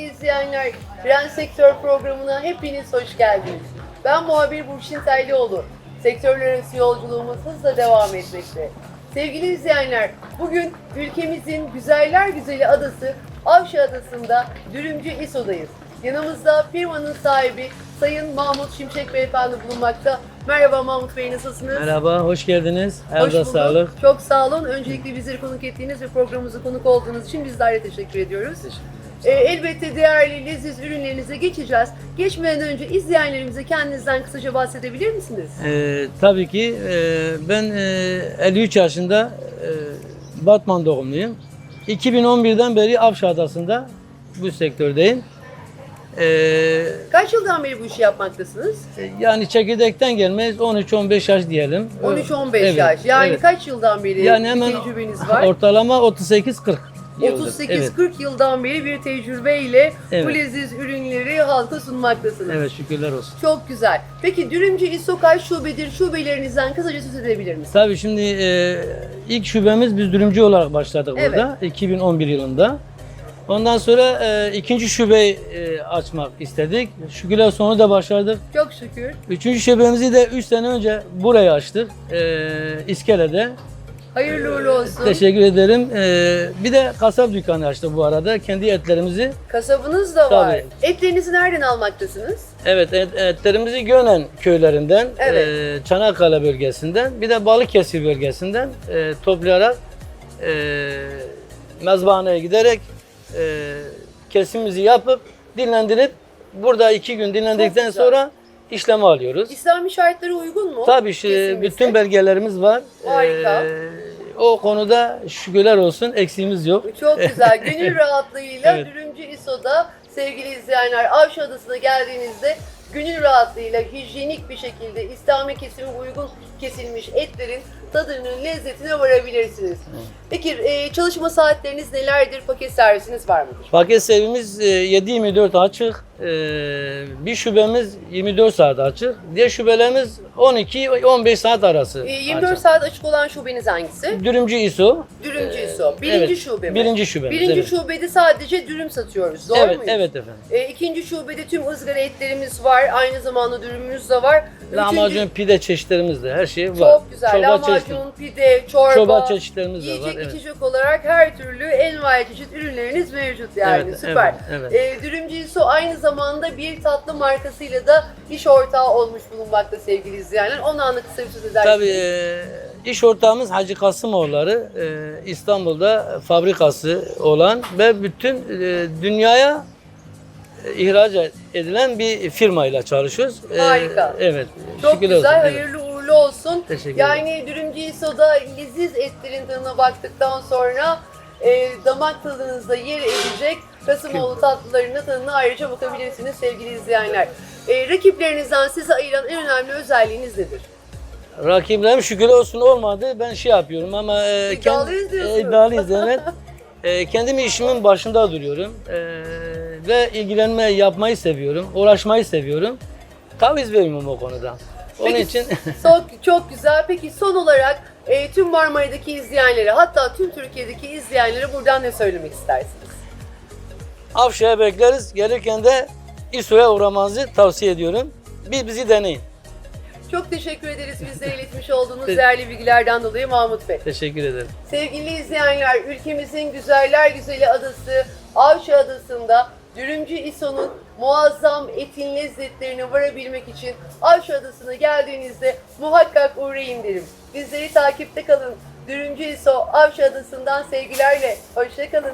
izleyenler, Trend Sektör programına hepiniz hoş geldiniz. Ben muhabir Burçin Terlioğlu. Sektörler arası yolculuğumuz hızla devam etmekte. Sevgili izleyenler, bugün ülkemizin güzeller güzeli adası Avşa Adası'nda Dürümcü İSO'dayız. Yanımızda firmanın sahibi Sayın Mahmut Şimşek Beyefendi bulunmakta. Merhaba Mahmut Bey nasılsınız? Merhaba, hoş geldiniz. Bulduk. sağlık. Çok sağ olun. Öncelikle bizleri konuk ettiğiniz ve programımıza konuk olduğunuz için bizler de teşekkür ediyoruz. Ee, elbette değerli leziz ürünlerinize geçeceğiz. Geçmeden önce izleyenlerimize kendinizden kısaca bahsedebilir misiniz? Ee, tabii ki e, ben e, 53 yaşında e, Batman doğumluyum. 2011'den beri Avşa Adası'nda bu sektördeyim. Ee, Kaç yıldan beri bu işi yapmaktasınız? yani çekirdekten gelmeyiz 13-15 yaş diyelim. 13-15 Evet, yaş. Yani evet. kaç yıldan beri Yani hemen tecrübeniz var? ortalama 38-40 yıldır. 38-40 Evet. yıldan beri bir tecrübeyle bu Evet. leziz ürünleri halka sunmaktasınız. evet şükürler olsun. Çok güzel. Peki Dürümcü İSO kaç şubedir? Şubelerinizden kısaca söz edebilir misiniz? Tabii şimdi e, ilk şubemiz biz dürümcü olarak başladık Evet. burada 2011 yılında. Ondan sonra e, ikinci şubeyi e, açmak istedik. Şükürler sonu da başardık. Çok şükür. Üçüncü şubemizi de 3 sene önce buraya açtık. E, İskele'de. Hayırlı uğurlu olsun. Teşekkür ederim. E, bir de kasap dükkanı açtık bu arada. Kendi etlerimizi. Kasabınız da var. Tabii. Etlerinizi nereden almaktasınız? Evet et, etlerimizi Gönen köylerinden, Evet. e, Çanakkale bölgesinden, bir de Balıkesir bölgesinden e, toplayarak e, mezbahaneye giderek e, kesimimizi yapıp dinlendirip burada iki gün dinlendikten güzel. sonra işleme alıyoruz. İslami şartlara uygun mu? Tabii işte Kesimimizi? bütün belgelerimiz var. Harika. E, o konuda şükürler olsun eksiğimiz yok. Çok güzel. Gönül rahatlığıyla Evet. Dürümcü İSO'da sevgili izleyenler Avşa Adası'na geldiğinizde gönül rahatlığıyla hijyenik bir şekilde İslami kesime uygun kesilmiş etlerin tadının lezzetine varabilirsiniz. Peki e, çalışma saatleriniz nelerdir? Paket servisiniz var mıdır? Paket servimiz e, 7-24 açık. E, Bir şubemiz 24 saat açık. Diğer şubelerimiz 12-15 saat arası. E, 24 açık. saat açık olan şubeniz hangisi? Dürümcü ISO. Dürümcü İSO. Birinci evet, şube mi? Birinci şubemiz. Birinci evet. şubede sadece dürüm satıyoruz. Doğru evet, muyuz? evet efendim. E, ikinci şubede tüm ızgara etlerimiz var. Aynı zamanda dürümümüz de var. Lahmacun, Üçüncü- pide çeşitlerimiz de her şey var. Çok güzel. Çorba Lahmacun, çeşitli- pide, çorba, Çorba çeşitlerimiz de yiyecek var. Evet. içecek olarak her türlü envai çeşit ürünleriniz mevcut yani. Evet, Süper. evet, E, Dürümcü İso aynı zamanda bir tatlı markasıyla da iş ortağı olmuş bulunmakta sevgili izleyenler. Onu anlık kısa bir söz edersiniz. Tabii e, iş ortağımız Hacı Kasımoğulları e, İstanbul'da fabrikası olan ve bütün e, dünyaya e, ihraç edilen bir firmayla çalışıyoruz. Harika. Evet. Çok güzel, olsun, evet. hayırlı uğurlu olsun. Teşekkür yani Dürümcü İso'da leziz etlerin tadına baktıktan sonra e, damak tadınızda yer edecek Kasımoğlu tatlılarının tadına ayrıca bakabilirsiniz sevgili izleyenler. E, rakiplerinizden sizi ayıran en önemli özelliğiniz nedir? Rakiplerim şükür olsun olmadı. Ben şey yapıyorum ama e, İddialıyız diyorsunuz. e, iddialıyız evet. E, kendim işimin başında duruyorum. E, ve ilgilenme yapmayı seviyorum. Uğraşmayı seviyorum. Taviz vermiyorum o konuda. Onun Peki, için Çok, çok güzel. Peki son olarak e, tüm Marmara'daki izleyenlere hatta tüm Türkiye'deki izleyenlere buradan ne söylemek istersiniz? Avşa'ya bekleriz. Gelirken de İSO'ya uğramanızı tavsiye ediyorum. Bir bizi deneyin. Çok teşekkür ederiz bizlere iletmiş olduğunuz değerli bilgilerden dolayı Mahmut Bey. Teşekkür ederim. Sevgili izleyenler, ülkemizin güzeller güzeli adası Avşa Adası'nda Dürümcü İso'nun muazzam etin lezzetlerine varabilmek için Avşa Adası'na geldiğinizde muhakkak uğrayın derim. Bizleri takipte kalın. Dürümcü İso Avşa Adası'ndan sevgilerle. Hoşçakalın.